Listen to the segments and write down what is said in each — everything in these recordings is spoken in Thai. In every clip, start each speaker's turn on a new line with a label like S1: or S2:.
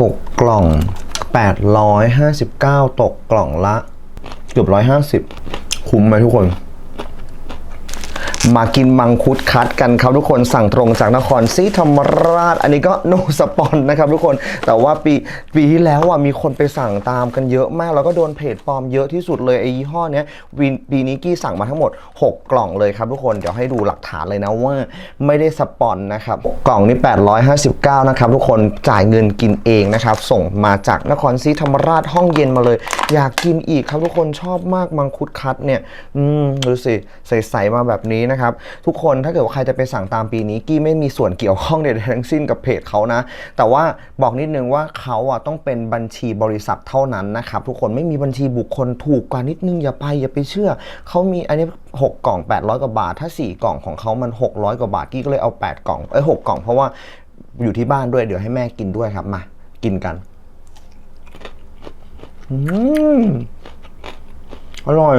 S1: 6 กล่อง 859 ตกกล่องละ เกือบ 150 คุ้มไหมทุกคน มากินมังคุดคัดกันครับทุกคนสั่งตรงจากนครศรีธรรมราช อันนี้ก็โนสปอนนะครับทุกคนแต่ว่าปีปีที่แล้วอะมีคนไปสั่งตามกันเยอะมาก แล้วก็โดนเพจปลอมเยอะที่สุดเลยไอ้ยี่ห้อเนี้ยวีปีนี้กี้สั่งมาทั้งหมด 6 กล่องเลยครับทุกคนเดี๋ยวให้ดูหลักฐานเลยนะว่าไม่ได้สปอนนะครับกล่องนี้ 859 นะครับทุกคนจ่ายเงินกินเองนะครับส่งมาจากนครศรีธรรมราชห้องเย็นมาเลย อยากกินอีกครับทุกคนชอบมากมังคุดคัดเนี่ยอืมดูสิใสๆมาแบบนี้นะครับทุกคนถ้าเกิดว่าใครจะไปสั่งตามปีนี้กี้ไม่มีส่วนเกี่ยวข้องใดๆทั้งสิ้นกับเพจเขานะ แต่ว่าบอกนิดนึงว่าเขาอะต้องเป็นบัญชีบริษัทเท่านั้นนะครับทุกคนไม่มีบัญชีบุคคลถูกกว่านิดนึงอย่าไปอย่าไปเชื่อเขามีอันนี้ 6 กล่อง 800 กว่าบาท ถ้า 4 กล่องของเขามัน 600 กว่าบาทกี้ก็เลยเอา 8 กล่องเอ้ย6กล่องเพราะว่าอยู่ที่บ้านด้วยเดี๋ยวให้แม่กินด้วยครับมากินกันอืมอร่อย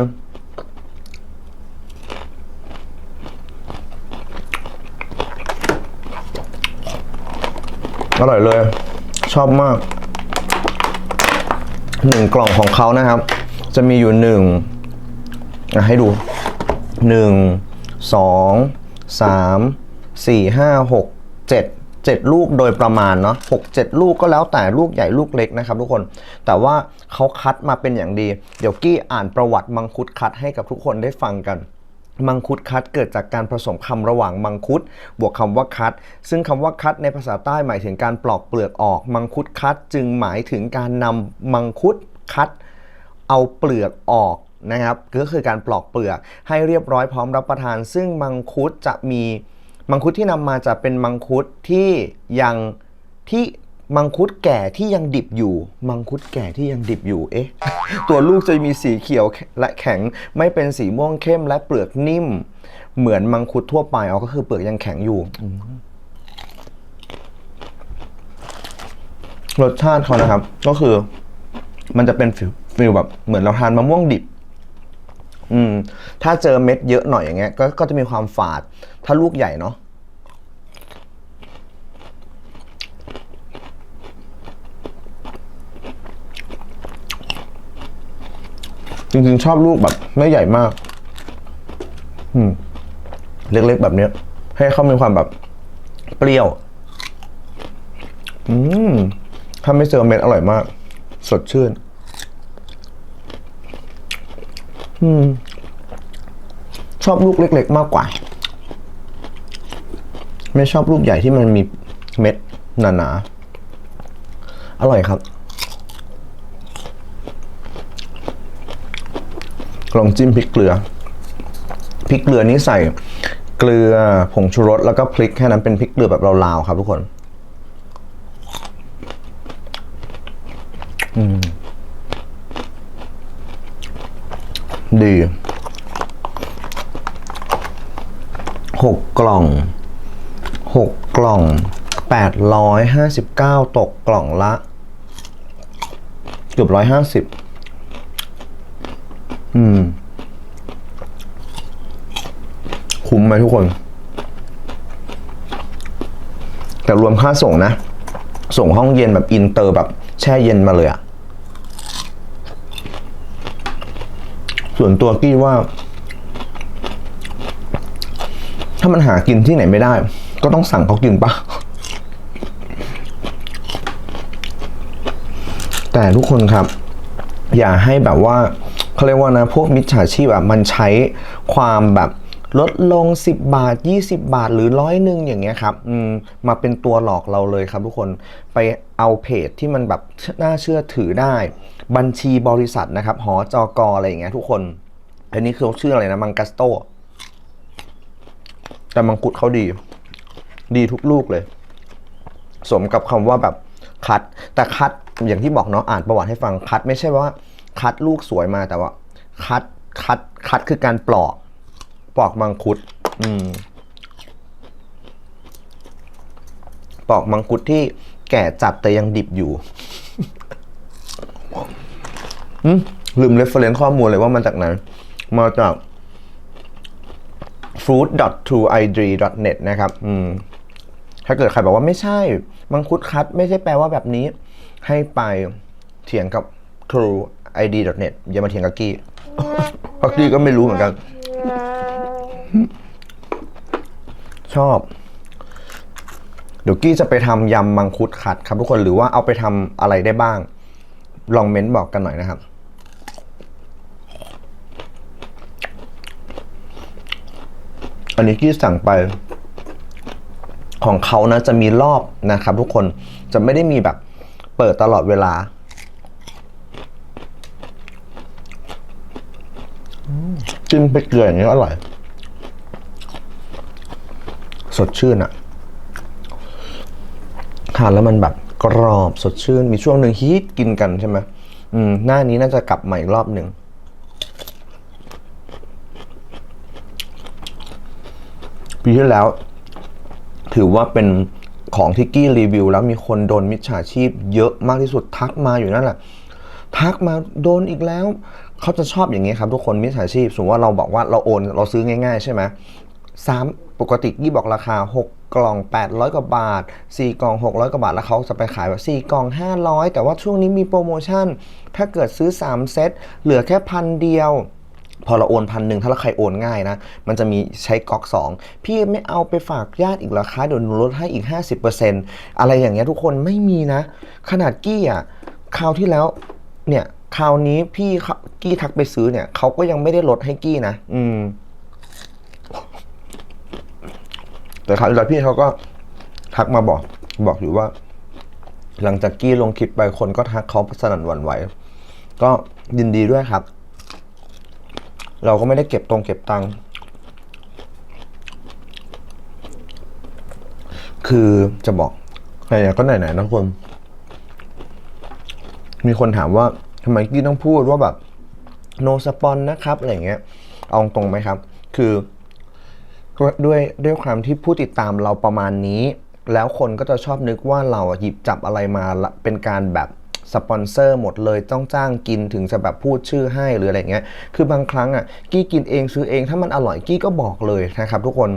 S1: อร่อยเลย ชอบมากหนึ่งกล่องของเขานะครับ จะมีอยู่หนึ่งให้ดูหนึ่งสองสามสี่ห้าหกเจ็ดเจ็ดลูกโดยประมาณเนาะหกเจ็ดลูกก็แล้วแต่ลูกใหญ่ลูกเล็กนะครับทุกคน แต่ว่าเขาคัดมาเป็นอย่างดี เดี๋ยวกี้อ่านประวัติมังคุดคัดให้กับทุกคนได้ฟังกัน มังคุดคัดเกิดจากการผสมคำระหว่างมังคุด บวกคำว่าคัด ซึ่งคำว่าคัดในภาษาใต้หมายถึงการปลอกเปลือกออก มังคุดคัดจึงหมายถึงการนำมังคุดคัด เอาเปลือกออกนะครับ ก็คือการปลอกเปลือกให้เรียบร้อยพร้อมรับประทาน ซึ่งมังคุดจะมีมังคุดที่นำมาจะเป็นมังคุดที่ยังที่ มังคุดแก่ที่ยังดิบอยู่ มังคุดแก่ที่ยังดิบอยู่ เอ๊ะ ตัวลูกจะมีสีเขียวและแข็ง ไม่เป็นสีม่วงเข้มและเปลือกนิ่ม เหมือนมังคุดทั่วไปอ๋อก็คือเปลือกยังแข็งอยู่ รสชาติเขานะครับ ก็คือ มันจะเป็นฟิลฟิลแบบ เหมือนเราทานมะม่วงดิบ อืม ถ้าเจอเม็ดเยอะหน่อยอย่างเงี้ย ก็ก็จะมีความฝาด ถ้าลูกใหญ่เนาะ จริงๆ ชอบลูกแบบ ไม่ใหญ่มาก อืม เล็กๆแบบเนี้ย ให้เขามีความแบบ เปรี้ยว อืมถ้าไม่เจอเม็ดอร่อยมาก สดชื่น อืม ชอบลูกเล็ก ๆ มากกว่า ไม่ชอบลูกใหญ่ที่มันมีเม็ดหนาๆอร่อยครับ ลองจิ้มพริกเกลือ พริกเกลือนี้ใส่เกลือผงชูรสแล้วก็พริกแค่นั้นเป็นพริกเกลือแบบลาวๆครับทุกคน ดีหกกล่องหกกล่องแปดร้อยห้าสิบเก้าตกกล่องละ เกือบร้อยห้าสิบ อืม คุ้มไหมทุกคน แต่รวมค่าส่งนะ ส่งห้องเย็นแบบอินเตอร์แบบ แช่เย็นมาเลยอะส่วนตัวกี้ว่า ถ้ามันหากินที่ไหนไม่ได้ ก็ต้องสั่งเขากินปะแต่ทุกคนครับ อย่าให้แบบว่า เขาเรียกว่านะพวกมิจฉาชีพอะมันใช้ความแบบลดลง 10 บาท 20 บาทหรือร้อยหนึ่งอย่างเงี้ยครับมมาเป็นตัวหลอกเราเลยครับทุกคนไปเอาเพจที่มันแบบน่าเชื่อถือได้ บัญชีบริษัทนะครับหอจอกออะไรอย่างเงี้ยทุกคน อันนี้คือชื่ออะไรนะมังกัสโต แต่มังคุดเขาดี ดีทุกลูกเลย สมกับคำว่าแบบคัด แต่คัดอย่างที่บอกเนาะอ่านประวัติให้ฟังคัดไม่ใช่ว่า คัดลูกสวยมาแต่ว่า คัดคัดคัดคือการปลอก ปลอกมังคุด อืมปลอกมังคุดที่แก่จัดแต่ยังดิบอยู่ืลืมเรฟเฟรนซ์ข้อมูลเลยว่ามาจากไหน มาจาก fruit.trueidri.net นะครับ อืม ถ้าเกิดใครบอกว่าไม่ใช่ มังคุดคัด ไม่ใช่แปลว่าแบบนี้ ให้ไปเถียงกับ id.net อย่ามาเถียงกับกี้เพรากี้ก็ไม่รู้เหมือนกัน ชอบ เดี๋ยวกี้จะไปทำยำมังคุดขัดครับทุกคนหรือว่าเอาไปทำอะไรได้บ้าง ลองเม้นต์บอกกันหน่อยนะครับอันนี้กี้สั่งไปของเขานะจะมีรอบนะครับทุกคนจะไม่ได้มีแบบเปิดตลอดเวลา จิ้มไปเกลืออย่างนี้อร่อย สดชื่นอะทานแล้วมันแบบกรอบสดชื่น มีช่วงหนึ่งฮิตกินกันใช่ไหมอืม หน้านี้น่าจะกลับมาอีกรอบหนึ่งปีที่แล้ว ถือว่าเป็นของที่กี้รีวิว แล้วมีคนโดนมิจฉาชีพเยอะมากที่สุดทักมาอยู่นั่นแหละ ทักมาโดนอีกแล้ว เขาจะชอบอย่างนี้ครับทุกคนมิจฉาชีพสมมติว่าเราบอกว่าเราโอนเราซื้อง่าย ๆ ใช่ไหมสามปกติกี้บอกราคา 6 กล่อง 800 กว่าบาท 4 กล่อง 600 กว่าบาท แล้วเขาจะไปขายแบบ4กล่อง 500 แต่ว่าช่วงนี้มีโปรโมชั่น ถ้าเกิดซื้อ 3 เซตเหลือแค่พันเดียว พอเราโอนพันหนึ่งถ้าเราใครโอนง่ายนะ มันจะมีใช้ก๊อก 2 พี่ไม่เอาไปฝากญาติอีกรอคะเดี๋ยวหนูลดให้อีก 50%อะไรอย่างเงี้ยทุกคนไม่มีนะ ขนาดกี้อะคราวที่แล้วเนี่ย คราวนี้พี่เขากี้ทักไปซื้อเนี่ยเขาก็ยังไม่ได้ลดให้กี้นะอืม แต่คราวที่แล้วพี่เขาก็ทักมาบอก บอกอยู่ว่า หลังจากกี้ลงคลิปไปคนก็ทักเขาสนั่นหวั่นไหว ก็ยินดีด้วยครับ เราก็ไม่ได้เก็บตรงเก็บตังค์คือจะบอกไหนๆก็ไหนๆนะทุกคนมีคนถามว่า ทำไมกี้ต้องพูดว่าแบบ no spon นะครับอะไรเงี้ยเอาตรงไหมครับ คือด้วยด้วยความที่ผู้ติดตามเราประมาณนี้ แล้วคนก็จะชอบนึกว่าเราหยิบจับอะไรมาเป็นการแบบสปอนเซอร์หมดเลยต้องจ้างกินถึงจะแบบพูดชื่อให้หรืออะไรเงี้ย คือบางครั้งอะกี้กินเองซื้อเองถ้ามันอร่อยกี้ก็บอกเลยนะครับทุกคน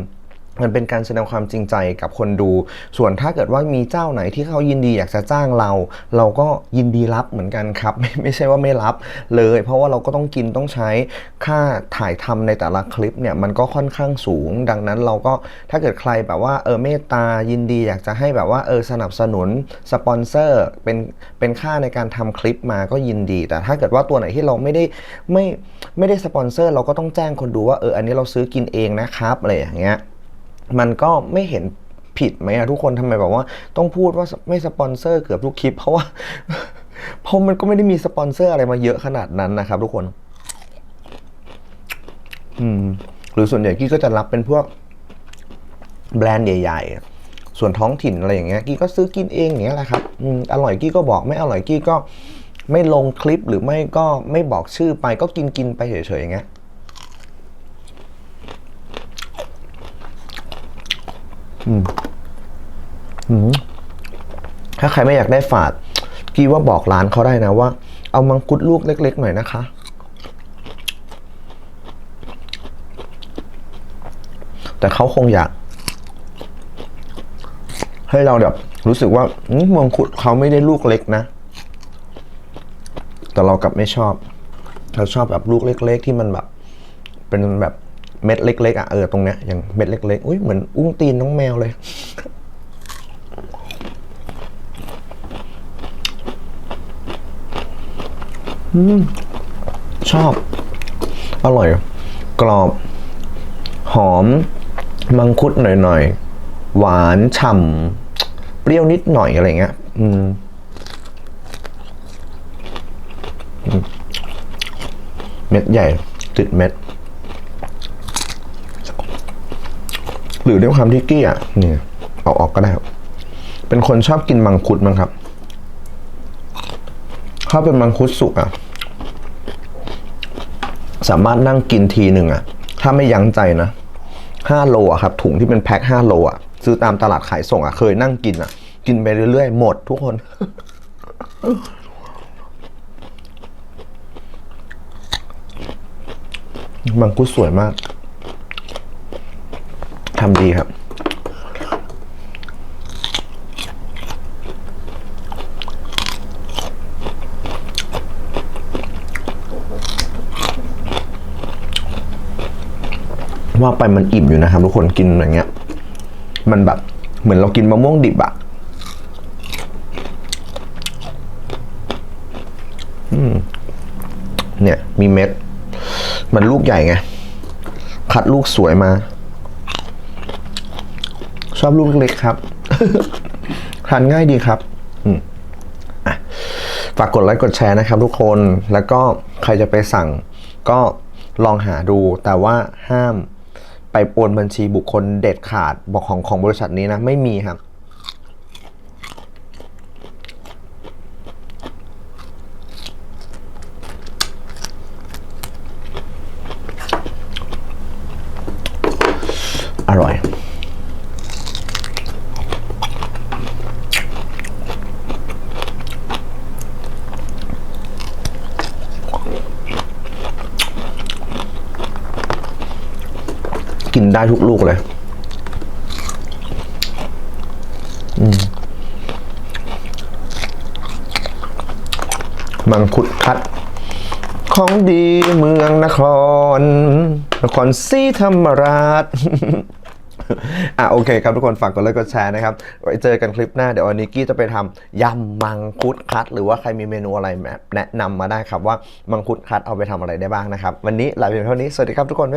S1: มันเป็นการแสดงความจริงใจกับคนดู ส่วนถ้าเกิดว่ามีเจ้าไหนที่เขายินดีอยากจะจ้างเรา เราก็ยินดีรับเหมือนกันครับไม่ไม่ใช่ว่าไม่รับเลย เพราะว่าเราก็ต้องกินต้องใช้ค่าถ่ายทำในแต่ละคลิปเนี่ยมันก็ค่อนข้างสูง ดังนั้นเราก็ถ้าเกิดใครแบบว่าเออเมตตายินดีอยากจะให้แบบว่าเออสนับสนุนสปอนเซอร์เป็นเป็นค่าในการทำคลิปมาก็ยินดี แต่ถ้าเกิดว่าตัวไหนที่เราไม่ได้ไม่ไม่ได้สปอนเซอร์เราก็ต้องแจ้งคนดูว่าเอออันนี้เราซื้อกินเองนะครับอะไรอย่างเงี้ย มันก็ไม่เห็นผิดไหมอะทุกคนทำไมแบบว่า ต้องพูดว่าไม่สปอนเซอร์เกือบทุกคลิป เพราะว่าเพราะมันก็ไม่ได้มีสปอนเซอร์อะไรมาเยอะขนาดนั้นนะครับ ทุกคน อืม หรือส่วนใหญ่กี้ก็จะรับเป็นพวกแบรนด์ใหญ่ ๆ ส่วนท้องถิ่นอะไรอย่างเงี้ยกี้ก็ซื้อกินเองอย่างเงี้ยแหละครับอืมอร่อยกี้ก็บอกไม่อร่อยกี้ก็ไม่ลงคลิปหรือไม่ก็ไม่บอกชื่อไปก็กินกินๆไปเฉยๆอย่างเงี้ย ถ้าใครไม่อยากได้ฝาดกี้ว่าบอกร้านเขาได้นะว่า เอามังคุดลูกเล็ก ๆ หน่อยนะคะ แต่เขาคงอยาก ให้เราแบบ รู้สึกว่ามมังคุดเขาไม่ได้ลูกเล็กนะ แต่เรากลับไม่ชอบ เราชอบแบบลูกเล็ก ๆ ที่มันแบบ เป็นแบบ เม็ดเล็กๆอะเออตรงเนี้ยอย่างเม็ดเล็กๆอุ้ยเหมือนอุ้งตีนน้องแมวเลยชอบ อร่อย กรอบ หอม มังคุดหน่อยๆ หวานฉ่ำเปรี้ยวนิดหน่อยอะไรเงี้ย อืมอืมเม็ดใหญ่ติดเม็ด หรือด้วยความที่กี้อะนี่เอาออกก็ได้ครับเป็นคนชอบกินมังคุดมั้งครับ ถ้าเป็นมังคุดสุกอะ สามารถนั่งกินทีหนึ่งอะ ถ้าไม่ยั้งใจนะห้าโลอะครับ ถุงที่เป็นแพ็คห้าโลอะ ซื้อตามตลาดขายส่งอะ เคยนั่งกินอะ กินไปเรื่อยๆ หมดทุกคน มังคุดสวยมาก ทำดีครับ ว่าไปมันอิ่มอยู่นะครับ ทุกคนกินอย่างเงี้ย มันแบบ เหมือนเรากินมะม่วงดิบอะเนี่ย มีเม็ด มันลูกใหญ่ไง คัดลูกสวยมา ชอบลูกเล็กๆครับ ทานง่ายดีครับอืมอะฝากกดไลค์กดแชร์นะครับทุกคน แล้วก็ใครจะไปสั่งก็ลองหาดู แต่ว่าห้ามไปโอนบัญชีบุคคลเด็ดขาดบอกของของบริษัทนี้นะ ไม่มีครับ อร่อย ทุกลูกเลย อืมมังคุดคัด ของดีเมืองนคร นครศรีธรรมราชอะโอเคครับทุกคนฝากกดไลค์กดแชร์นะครับ ไว้เจอกันคลิปหน้าเดี๋ยววันนี้กี้จะไปทำยำมังคุดคัด หรือว่าใครมีเมนูอะไรแนะนำมาได้ครับว่ามังคุดคัดเอาไปทำอะไรได้บ้างนะครับ วันนี้ลาไปเพียงเท่านี้ สวัสดีครับทุกคน